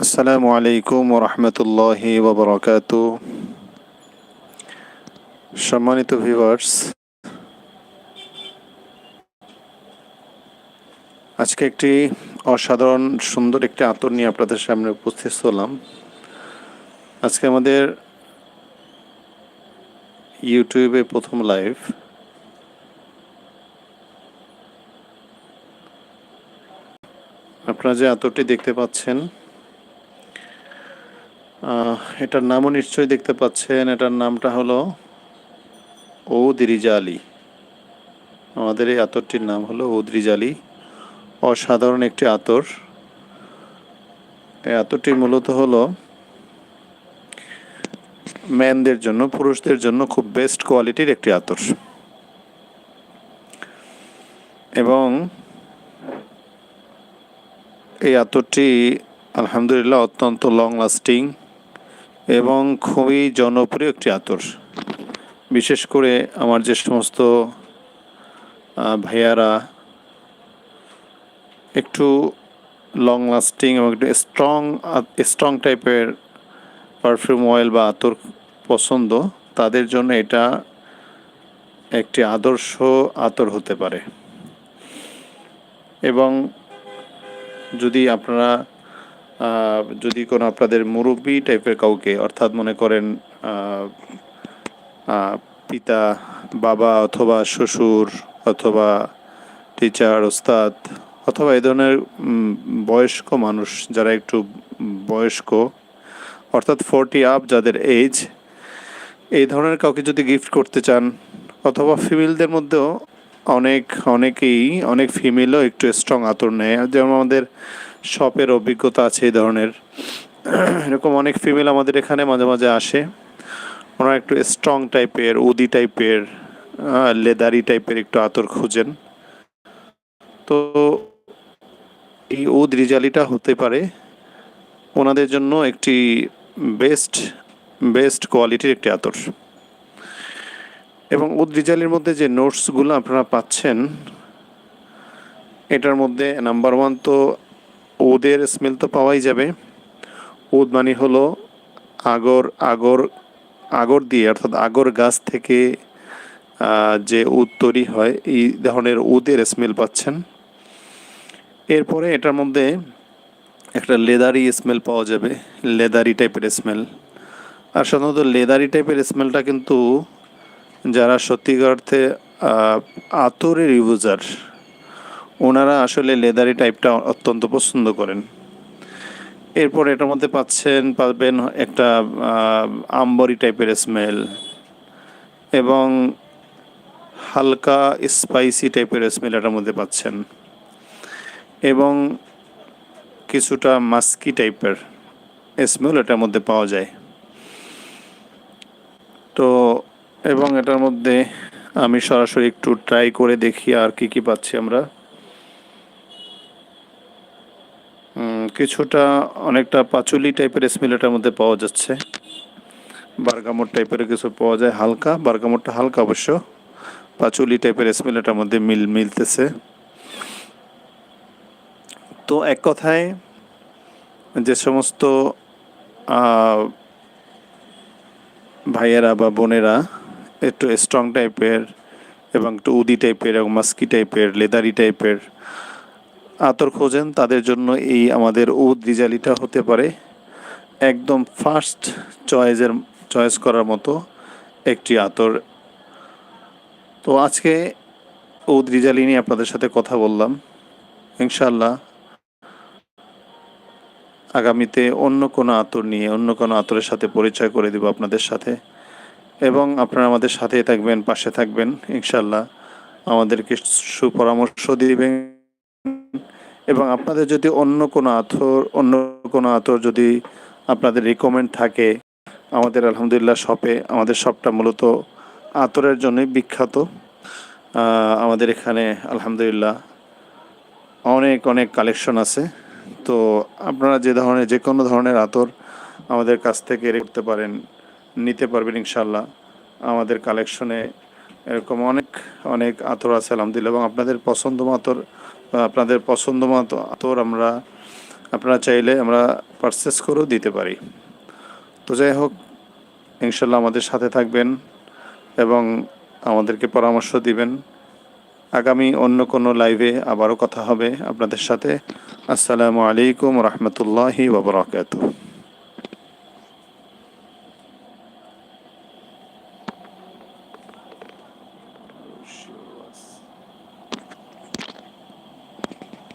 আসসালামু আলাইকুম ওরহমতুল্লাহি ওবরাকাত। সম্মানিত ভিউয়ার্স আজকে একটি অসাধারণ সুন্দর একটি আতর নিয়ে আপনাদের সামনে উপস্থিত হলাম। আজকে আমাদের ইউটিউবে প্রথম লাইভ আপনারা যে আতরটি দেখতে পাচ্ছেন এটার নামও নিশ্চয়ই দেখতে পাচ্ছেন। এটার নামটা হলো ঔদরিজালি আমাদের এই আতরটির নাম হলো ঔদরিজালি অসাধারণ একটি আতর। এই আতরটি মূলত হলো ম্যানদের জন্য, পুরুষদের জন্য খুব বেস্ট কোয়ালিটির একটি আতর। এবং এই আতরটি আলহামদুলিল্লাহ অত্যন্ত লং লাস্টিং এবং খুবই জনপ্রিয় একটি আতর। বিশেষ করে আমার যে সমস্ত ভাইয়ারা একটু লং লাস্টিং এবং একটু স্ট্রং স্ট্রং টাইপের পারফিউম অয়েল বা আতর পছন্দ, তাদের জন্য এটা একটি আদর্শ আতর হতে পারে। এবং যদি আপনারা যদি কোনো আপনাদের মুরব্বী টাইপের কাউকে, অর্থাৎ মনে করেন পিতা, বাবা অথবা শ্বশুর অথবা টিচার ওস্তাদ অথবা এই ধরনের বয়স্ক মানুষ যারা একটু বয়স্ক, অর্থাৎ ফোরটি আপ যাদের এজ এই ধরনের কাউকে যদি গিফট করতে চান অথবা ফিমেলদের মধ্যেও অনেক, অনেকেই, অনেক ফিমেলও একটু স্ট্রং আতর নেয়। যেমন আমাদের শপের অভিজ্ঞতা আছে এই ধরনের। এরকম অনেক ফিমেল আমাদের এখানে মাঝে মাঝে আসে। ওনারা একটু স্ট্রং টাইপের উদি টাইপের লেদারি টাইপের একটু আতর খুঁজেন। তো এই উদ রিজালিটা হতে পারে। ওনাদের জন্য একটি বেস্ট বেস্ট কোয়ালিটির একটি আতর। এবং উদ রিজালির মধ্যে যে নোটসগুলো আপনারা পাচ্ছেন, এটার মধ্যে নাম্বার ওয়ান তো উদের স্মেল তো পাওয়াই যাবে। উদ মানে হলো আগর আগর আগর দিয়ে, অর্থাৎ আগর গাছ থেকে যে উদ তৈরি হয়, এই ধরনের উদের স্মেল পাচ্ছেন। এরপরে এটার মধ্যে একটা লেদারি স্মেল পাওয়া যাবে, লেদারি টাইপের স্মেল আর সাধারণত লেদারি টাইপের স্মেলটা কিন্তু যারা সত্যিকার অর্থে আতরের ইউজার ওনারা আসলে লেদারি টাইপটা অত্যন্ত পছন্দ করেন। এরপর এটার মধ্যে পাচ্ছেন, পাবেন একটা আম্বরি টাইপের স্মেল এবং হালকা স্পাইসি টাইপের স্মেল এটার মধ্যে পাচ্ছেন। এবং কিছুটা মাস্কি টাইপের স্মেল এটার মধ্যে পাওয়া যায়। তো, এবং এটার মধ্যে আমি সরাসরি একটু ট্রাই করে দেখি আর কি কি পাচ্ছি আমরা। কিছুটা অনেকটা পাচুলি টাইপের স্মেল এটার মধ্যে পাওয়া যাচ্ছে। বার্গামোট টাইপের কিছু পাওয়া যায়, হালকা। বার্গামোটটা হালকা অবশ্য। পাচুলি টাইপের স্মেল এটার মধ্যে মিল মিলতেছে। তো এক কথায়, যে সমস্ত ভাইয়েরা বা বোনেরা একটু স্ট্রং টাইপের এবং একটু উদি টাইপের এবং মাস্কি টাইপের লেদারি টাইপের আতর খোঁজেন, তাদের জন্য এই আমাদের উদ রিজালিটা হতে পারে। একদম ফার্স্ট চয়েসের চয়েস করার মতো একটি আতর। তো আজকে উদ রিজালি নিয়ে আপনাদের সাথে কথা বললাম। ইনশাল্লাহ আগামীতে অন্য কোনো আতর নিয়ে, অন্য কোনো আতরের সাথে পরিচয় করে দেব আপনাদের সাথে। এবং আপনারা আমাদের সাথে থাকবেন, পাশে থাকবেন ইনশাল্লাহ আমাদেরকে সুপরামর্শ দিবেন। এবং আপনাদের যদি অন্য কোনো আতর অন্য কোনো আতর যদি আপনাদের রিকমেন্ড থাকে, আমাদের আলহামদুলিল্লাহ শপে আমাদের শপটা মূলত আতরের জন্যই বিখ্যাত। আমাদের এখানে আলহামদুলিল্লাহ অনেক অনেক কালেকশন আছে। তো আপনারা যে ধরনের, যে কোনো ধরনের আতর আমাদের কাছ থেকে করতে পারেন, নিতে পারবেন ইনশাল্লাহ আমাদের কালেকশনে এরকম অনেক অনেক আতর আছে আলহামদুলিল্লাহ এবং আপনাদের পছন্দ মতো আপনাদের পছন্দ মতো আতর আমরা, আপনারা চাইলে আমরা পারচেস করেও দিতে পারি। তো যাই হোক, ইনশাল্লাহ আমাদের সাথে থাকবেন এবং আমাদেরকে পরামর্শ দিবেন। আগামী অন্য কোনো লাইভে আবারও কথা হবে আপনাদের সাথে। আসসালামু আলাইকুম রহমতুল্লাহি ওবরাকাতুহ